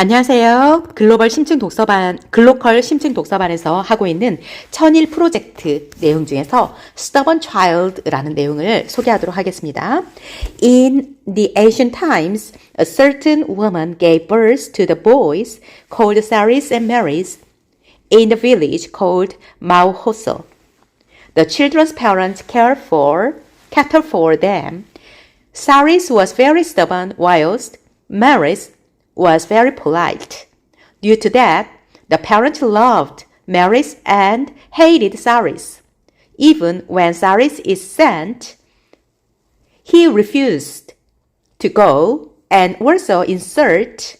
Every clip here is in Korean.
안녕하세요. 글로벌 심층 독서반, 글로컬 심층 독서반에서 하고 있는 천일 프로젝트 내용 중에서 Stubborn Child라는 내용을 소개하도록 하겠습니다. In the ancient times, a certain woman gave birth to the boys called Saris and Maris in the village called Mauhoso. The children's parents cared for, cared for them. Saris was very stubborn, whilst Maris was very polite. Due to that, the parents loved Maris and hated Saris. Even when Saris is sent, he refused to go and also insult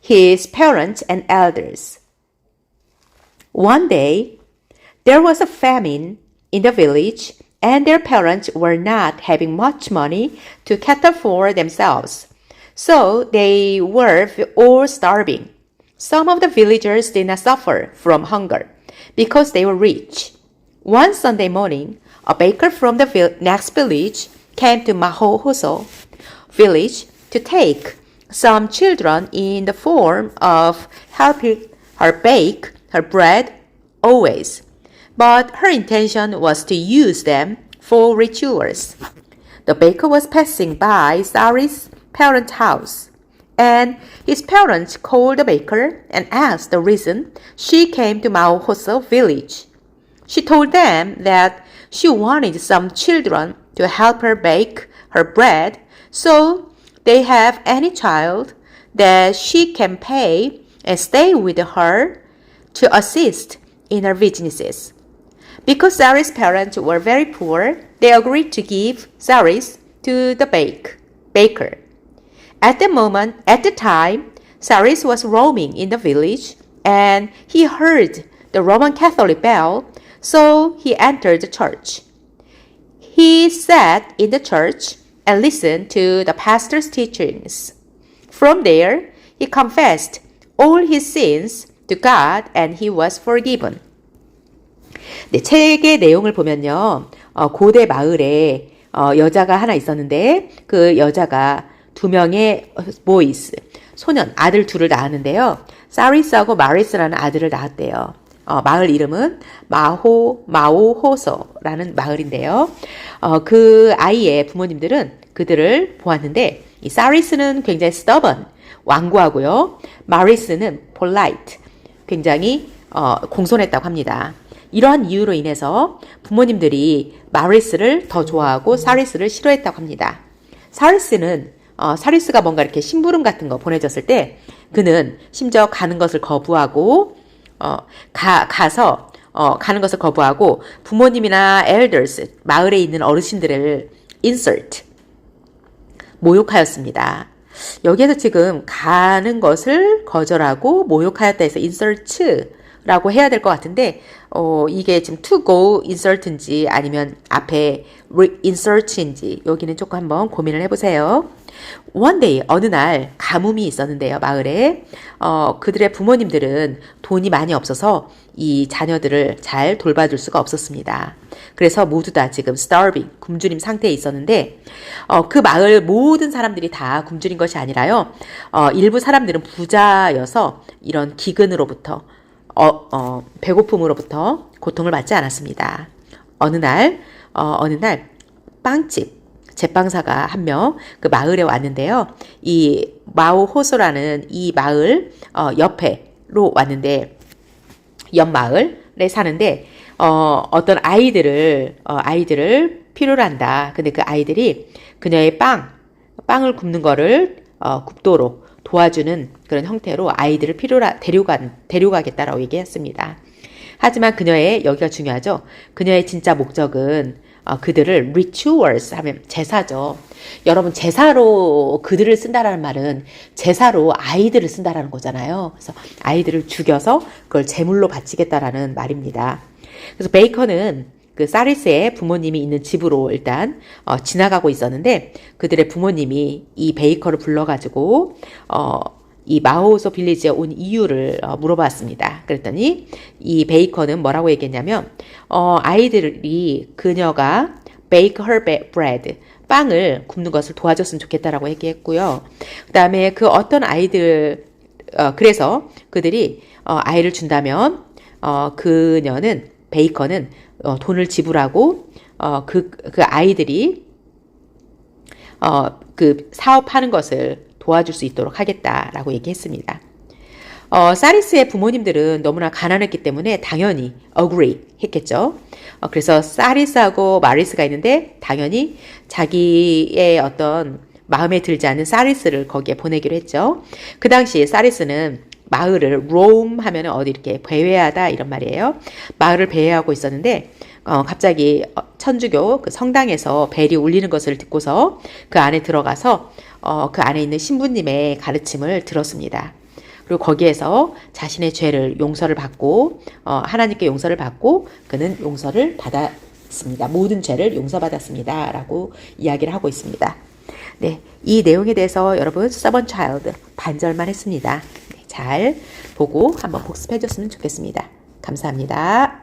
his parents and elders. One day, there was a famine in the village, and their parents were not having much money to cater for themselves. So they were all starving. Some of the villagers did not suffer from hunger because they were rich. One Sunday morning, a baker from the next village came to Mahohoso village to take some children in the form of helping her bake her bread always. But her intention was to use them for rituals. The baker was passing by Sari's parents' house, and his parents called the baker and asked the reason she came to Maohoso village. She told them that she wanted some children to help her bake her bread, so they have any child that she can pay and stay with her to assist in her businesses. Because Saris' parents were very poor, they agreed to give Saris to the bake, baker. At the moment, at the time, Saris was roaming in the village and he heard the Roman Catholic bell, so he entered the church. He sat in the church and listened to the pastor's teachings. From there, he confessed all his sins to God and he was forgiven. 네, 책의 내용을 보면요. 어, 고대 마을에 어, 여자가 하나 있었는데 그 여자가 두 명의 보이스, 소년, 아들 둘을 낳았는데요. 사리스하고 마리스라는 아들을 낳았대요. 어, 마을 이름은 마호, 마오호소라는 마을인데요. 어, 그 아이의 부모님들은 그들을 보았는데, 이 사리스는 굉장히 stubborn, 완고하고요. 마리스는 polite, 굉장히 어, 공손했다고 합니다. 이러한 이유로 인해서 부모님들이 마리스를 더 좋아하고 사리스를 싫어했다고 합니다. 사리스는 어, 사리스가 뭔가 이렇게 심부름 같은 거 보내줬을 때 그는 심지어 가는 것을 거부하고 어, 가, 가서 어, 가는 것을 거부하고 부모님이나 elders 마을에 있는 어르신들을 insult 모욕하였습니다. 여기에서 지금 가는 것을 거절하고 모욕하였다 해서 insult 라고 해야 될 것 같은데 어, 이게 지금 to go insert인지 아니면 앞에 insert인지 여기는 조금 한번 고민을 해보세요. One day 어느 날 가뭄이 있었는데요 마을에 어, 그들의 부모님들은 돈이 많이 없어서 이 자녀들을 잘 돌봐줄 수가 없었습니다. 그래서 모두 다 지금 starving 굶주림 상태에 있었는데 어, 그 마을 모든 사람들이 다 굶주린 것이 아니라요 어, 일부 사람들은 부자여서 이런 기근으로부터 어, 어, 배고픔으로부터 고통을 받지 않았습니다. 어느 날 어, 어느 날 빵집 제빵사가 한 명 그 마을에 왔는데요. 이 마오호소라는 이 마을 어, 옆에로 왔는데 옆 마을에 사는데 어, 어떤 아이들을 어, 아이들을 필요로 한다. 근데 그 아이들이 그녀의 빵 빵을 굽는 거를 어, 굽도록 도와주는 그런 형태로 아이들을 필요로 데려가 데려가겠다라고 얘기했습니다. 하지만 그녀의 여기가 중요하죠. 그녀의 진짜 목적은 어, 그들을 rituals 하면 제사죠. 여러분 제사로 그들을 쓴다라는 말은 제사로 아이들을 쓴다라는 거잖아요. 그래서 아이들을 죽여서 그걸 제물로 바치겠다라는 말입니다. 그래서 베이커는 그 사리스의 부모님이 있는 집으로 일단 어, 지나가고 있었는데 그들의 부모님이 이 베이커를 불러가지고 어, 이 마호소 빌리지에 온 이유를 어, 물어봤습니다. 그랬더니 이 베이커는 뭐라고 얘기했냐면 어, 아이들이 그녀가 bake her bread 빵을 굽는 것을 도와줬으면 좋겠다라고 얘기했고요. 그다음에 그 어떤 아이들 어, 그래서 그들이 어, 아이를 준다면 어, 그녀는 베이커는 어, 돈을 지불하고 어, 그, 그 아이들이 어, 그 사업하는 것을 도와줄 수 있도록 하겠다라고 얘기했습니다. 어, 사리스의 부모님들은 너무나 가난했기 때문에 당연히 agree 했겠죠. 어, 그래서 사리스하고 마리스가 있는데 당연히 자기의 어떤 마음에 들지 않는 사리스를 거기에 보내기로 했죠. 그 당시에 사리스는 마을을 롬 하면 어디 이렇게 배회하다 이런 말이에요. 마을을 배회하고 있었는데 어, 갑자기 어, 천주교 그 성당에서 벨이 울리는 것을 듣고서 그 안에 들어가서 어, 그 안에 있는 신부님의 가르침을 들었습니다. 그리고 거기에서 자신의 죄를 용서를 받고 어, 하나님께 용서를 받고 그는 용서를 받았습니다. 모든 죄를 용서받았습니다라고 이야기를 하고 있습니다. 네, 이 내용에 대해서 여러분 stubborn child 반절만 했습니다. 네, 잘 보고 한번 복습해 줬으면 좋겠습니다. 감사합니다.